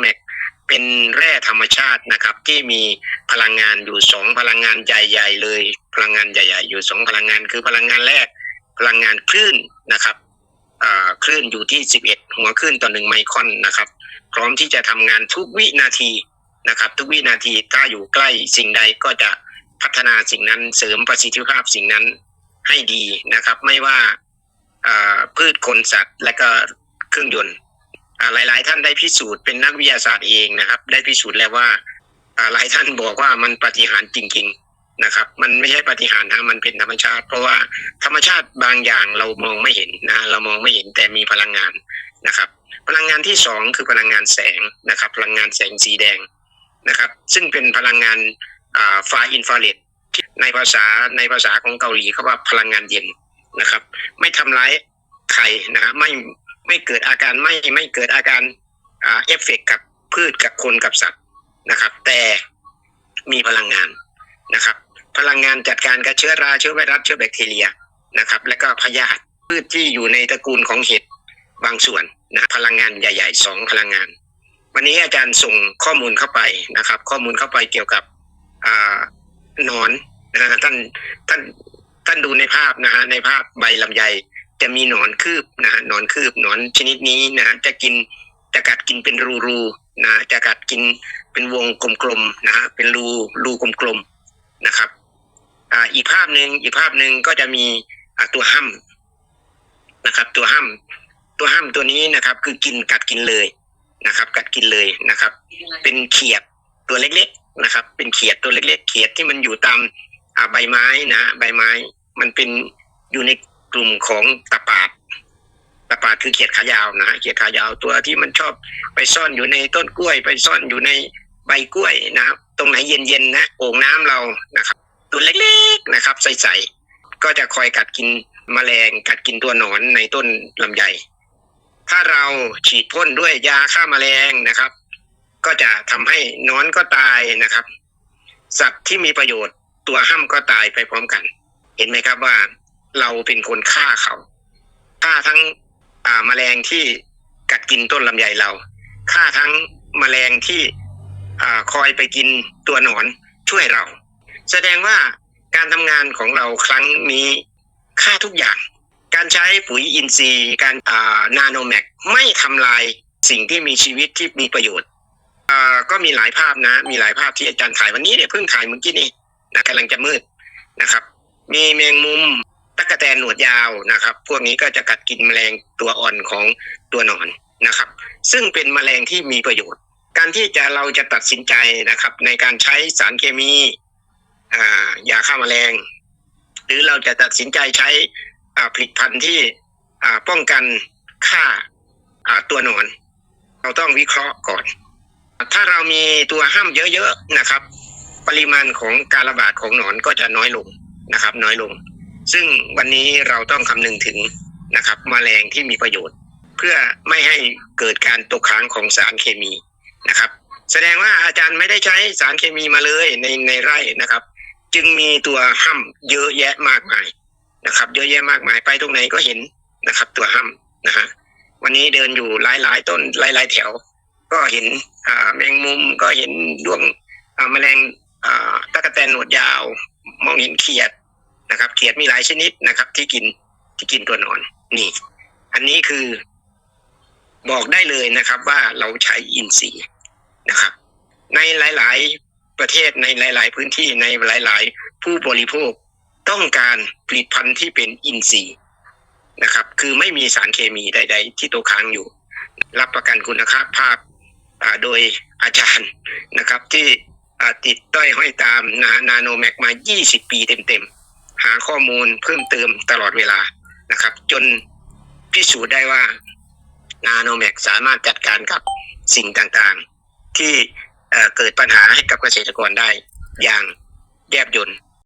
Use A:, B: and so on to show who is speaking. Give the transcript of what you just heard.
A: แมกเป็นแร่ธรรมชาตินะครับ ที่มีพลังงานอยู่สองพลังงานใหญ่ๆเลย พลังงานใหญ่ๆ อยู่สองพลังงานคือพลังงานแรกพลังงานคลื่นนะครับอ่าคลื่นอยู่ที่ 11 หัวคลื่นต่อหนึ่งไมครอนนะครับ พร้อมที่จะทำงานทุกวินาทีนะครับ ทุกวินาทีถ้าอยู่ใกล้สิ่งใดก็จะพัฒนาสิ่งนั้นเสริมประสิทธิภาพสิ่งนั้นให้ดีนะครับ ไม่ว่าอ่าพืชคนสัตว์และก็เครื่องยนต์ หลาย ๆ ท่านได้พิสูจน์เป็นนักวิทยาศาสตร์เองนะครับ ได้พิสูจน์แล้วว่าหลายท่านบอกว่ามันปฏิหารจริง ๆนะครับ มันไม่ใช่ปฏิหารนะมันเป็นธรรมชาติ เพราะว่าธรรมชาติบางอย่างเรามองไม่เห็นนะเรามองไม่เห็นแต่มีพลังงานนะครับ พลังงานที่สองคือพลังงานแสงนะครับ พลังงานแสงสีแดงนะครับ ซึ่งเป็นพลังงานอ่าไฟอินฟราเรดในภาษาในภาษาของเกาหลีเขาว่าพลังงานเย็นนะครับ ไม่ทำร้ายใครนะครับไม่ ไม่เกิดอาการไม่ไม่เกิดอาการเอฟเฟกต์กับพืชกับคนกับสัตว์นะครับ แต่มีพลังงานนะครับ พลังงานจัดการกับเชื้อราเชื้อไวรัสเชื้อแบคทีเรียนะครับ และก็พยาธิพืชที่อยู่ในตระกูลของเห็ดบางส่วนนะพลังงานใหญ่ๆสองพลังงาน วันนี้อาจารย์ส่งข้อมูลเข้าไปนะครับ ข้อมูลเข้าไปเกี่ยวกับอนอนนะฮะท่านท่านท่านดูในภาพนะฮะในภาพใบลำไย จะมีหนอนคืบนะฮะหนอนคืบหนอนชนิดนี้นะฮะจะกินจะกัดกินเป็นรูๆนะจะกัดกินเป็นวงกลมๆนะฮะเป็นรูรูกลมๆนะครับอ่าอีกภาพหนึ่งอีกภาพหนึ่งก็จะมีตัวห้ำนะครับ ตัวห้ำตัวห้ำตัวนี้นะครับ คือกินกัดกินเลยนะครับ กัดกินเลยนะครับ เป็นเขียดตัวเล็ก ๆนะครับ เป็นเขียดตัวเล็ก ๆ เขียดที่มันอยู่ตามใบไม้นะ ใบไม้ มันเป็นอยู่ใน กลุ่มของตะปาดตะปาดคือเขียดขายาวนะเขียดขายาวตัวที่มันชอบไปซ่อนอยู่ในต้นกล้วย ไปซ่อนอยู่ในใบกล้วยนะครับ ตรงไหนเย็นๆนะโอ่งน้ำเรานะครับ ตัวเล็กๆนะครับ ใสๆก็จะคอยกัดกินแมลงกัดกินตัวหนอนในต้นลำไยถ้าเราฉีดพ่นด้วยยาฆ่าแมลงนะครับ ก็จะทำให้นอนก็ตายนะครับ สัตว์ที่มีประโยชน์ตัวห้ำก็ตายไปพร้อมกัน เห็นไหมครับว่า เราเป็นคนฆ่าเขาฆ่าทั้งอ่าแมลงที่กัดกินต้นลำไยเราฆ่าทั้งแมลงที่อ่าคอยไปกินตัวหนอนช่วยเรา แสดงว่าการทำงานของเราครั้งนี้ค่าทุกอย่าง การใช้ปุ๋ยอินทรีย์ การอ่านาโนแมกไม่ทำลายสิ่งที่มีชีวิตที่มีประโยชน์อ่าก็มีหลายภาพนะ มีหลายภาพที่อาจารย์ถ่ายวันนี้เนี่ยเพิ่งถ่ายเมื่อกี้นี่นะกำลังจะมืดนะครับ มีแมงมุม ตะแตนหนวดยาวนะครับ พวกนี้ก็จะกัดกินแมลงตัวอ่อนของตัวหนอนนะครับ ซึ่งเป็นแมลงที่มีประโยชน์ การที่จะเราจะตัดสินใจนะครับ ในการใช้สารเคมีอยาฆ่าแมลง หรือเราจะตัดสินใจใช้ผลิตภัณฑ์ที่ป้องกันฆ่าอ่าตัวหนอน เราต้องวิเคราะห์ก่อน ถ้าเรามีตัวห้ามเยอะๆนะครับ ปริมาณของการระบาดของหนอนก็จะน้อยลงนะครับ น้อยลง ซึ่งวันนี้เราต้องคำนึงถึงนะครับมแมลงที่มีประโยชน์ เพื่อไม่ให้เกิดการตกค้างของสารเคมีนะครับ แสดงว่าอาจารย์ไม่ได้ใช้สารเคมีมาเลยในในไร่นะครับ จึงมีตัวห้ำเยอะแยะมากมายนะครับ เยอะแยะมากมายไปตรงไหนก็เห็นนะครับ ตัวห้ำนะฮะวันนี้เดินอยู่หลายหลายๆต้นหลายหลาย ๆ แถว ก็เห็นอ่าแมงมุมก็เห็นดวงอ่าแมลงอ่าตะกะแตนหนวดยาว มองเห็นเขียด นะครับเขียดมีหลายชนิดนะครับ ที่กินที่กินตัวนอน นี่ อันนี้คือบอกได้เลยนะครับ ว่าเราใช้อินทรีย์นะครับ ในหลาย ๆ ประเทศในหลาย ๆ พื้นที่ในหลาย ๆ ผู้บริโภคต้องการผลิตภัณฑ์ที่เป็นอินทรีย์นะครับ คือไม่มีสารเคมีใด ๆ ที่ตกค้างอยู่ รับประกันคุณภาพภาพโดยอาจารย์นะครับ ที่ติดต้อยห้อยตามนานาโนแมกมา 20 ปีเต็ม ๆ หาข้อมูลเพิ่มเติมตลอดเวลานะครับ จนพิสูจน์ได้ว่านาโนแมกสามารถจัดการกับสิ่งต่างๆ ที่เอ่อเกิดปัญหาให้กับเกษตรกรได้อย่างแยบยล